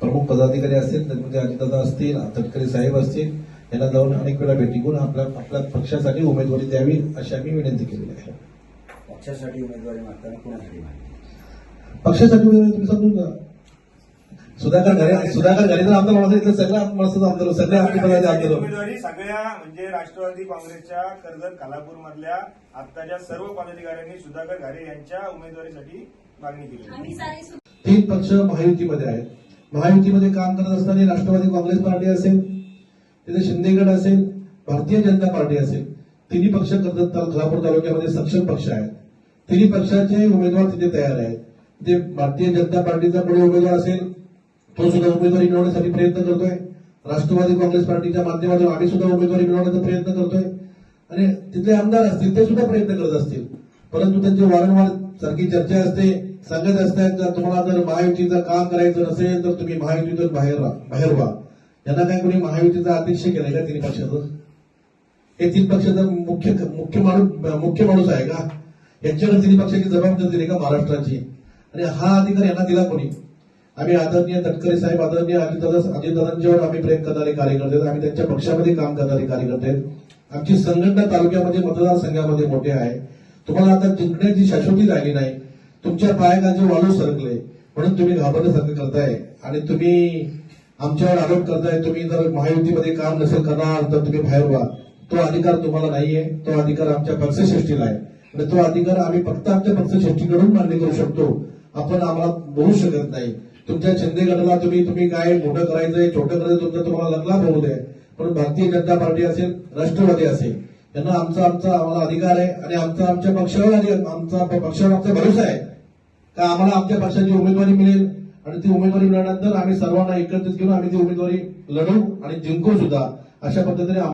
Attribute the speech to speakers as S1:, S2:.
S1: प्रमुख पदाधिकारी असतील त्यामध्ये अजितदादा असतील तटकरे साहेब असतील यांना जाऊन अनेक वेळा भेटी घेऊन आपल्या आपल्या पक्षासाठी उमेदवारी द्यावी अशी आम्ही विनंती केलेली आहे.
S2: पक्षासाठी उमेदवारी मागताना कुणासाठी
S1: पक्षासाठी उमेदवारी तुम्ही समजून घ्या. सुधाकर घरे सुधाकर घरे आमदार होणार असेल तर सगळ्या माणसाचा आमदार सगळ्या आमच्या पदाचे आमदार.
S3: उमेदवारी सगळ्या म्हणजे राष्ट्रवादी काँग्रेसच्या कर्जत खालापूर मधल्या आत्ताच्या सर्व पदाधिकाऱ्यांनी सुधाकर घारे यांच्या उमेदवारीसाठी मागणी केली
S4: आम्ही सारे सु-
S1: तीन पक्ष महायुतीमध्ये आहेत. महायुतीमध्ये काम करत असताना राष्ट्रवादी काँग्रेस पार्टी असेल तिथे शिंदेगड असेल भारतीय जनता पार्टी असेल तिन्ही पक्ष कर्जत ताल- तालुक्यामध्ये सक्षम पक्ष आहेत. तिन्ही पक्षाचे उमेदवार तिथे तयार आहेत. जे भारतीय जनता पार्टीचा पुढे उमेदवार असेल तो सुद्धा उमेदवारी मिळवण्यासाठी प्रयत्न करतोय. राष्ट्रवादी काँग्रेस पार्टीच्या माध्यमातून आम्ही सुद्धा उमेदवारी मिळवण्याचा प्रयत्न करतोय. आणि तिथले आमदार असतील ते सुद्धा प्रयत्न करत असतील. परंतु त्यांची वारंवार सारखी चर्चा असते सांगत असतात का तुम्हाला जर महायुतीचं काम करायचं नसेल तर तुम्ही महायुतीतून बाहेर बाहेर व्हा. यांना काय कोणी महायुतीचा अध्यक्ष केलाय का तिन्ही पक्षाचं हे तीन पक्षाचा मुख्य मुख्य माणूस मुख्य माणूस आहे का? यांच्याकडे तिन्ही पक्षाची जबाबदारी दिली का महाराष्ट्राची? आणि हा अधिकार यांना दिला कोणी? आम्ही आदरणीय तटकरे साहेब आदरणीय अजितदादा अजितदादांच्यावर आम्ही प्रेम करणारे कार्यकर्ते आम्ही त्यांच्या पक्षामध्ये काम करणारे कार्यकर्ते. आहेत. आमची संघटना तालुक्यामध्ये मतदारसंघामध्ये मोठे आहे. तुम्हाला आता जिंकण्याची शाश्वती राहिली नाही. तुमच्या पायाखालचे वाळू सरकले. म्हणून तुम्ही घाबरण्यासारखं करताय. आणि तुम्ही आमच्यावर आरोप करताय तुम्ही जर महायुतीमध्ये काम नसेल करणार तर तुम्ही बाहेर व्हा तो अधिकार तुम्हाला नाहीये. तो अधिकार आमच्या पक्षश्रेष्ठीला आहे. आणि तो अधिकार आम्ही फक्त आमच्या पक्षश्रेष्ठीकडून मान्य करू शकतो. आपण आम्हाला बोलू शकत नाही. तुमच्या चंदीगडला तुम्ही तुम्ही काय मोठं करायचंय छोटं करायचं तुमचं तुम्हाला लग्नात होऊ दे. पण भारतीय जनता पार्टी असेल राष्ट्रवादी असेल यांना आमचा आमचा आम्हाला अधिकार आहे आणि आमचा आमच्या पक्षावर आणि आमचा पक्षावर आमचा भरोसा आहे. का आम्हाला आमच्या पक्षाची उमेदवारी मिळेल आणि ती उमेदवारी मिळाल्यानंतर आम्ही सर्वांना एकत्रित घेऊन आम्ही ती उमेदवारी लढवू आणि जिंकू सुद्धा अशा पद्धतीने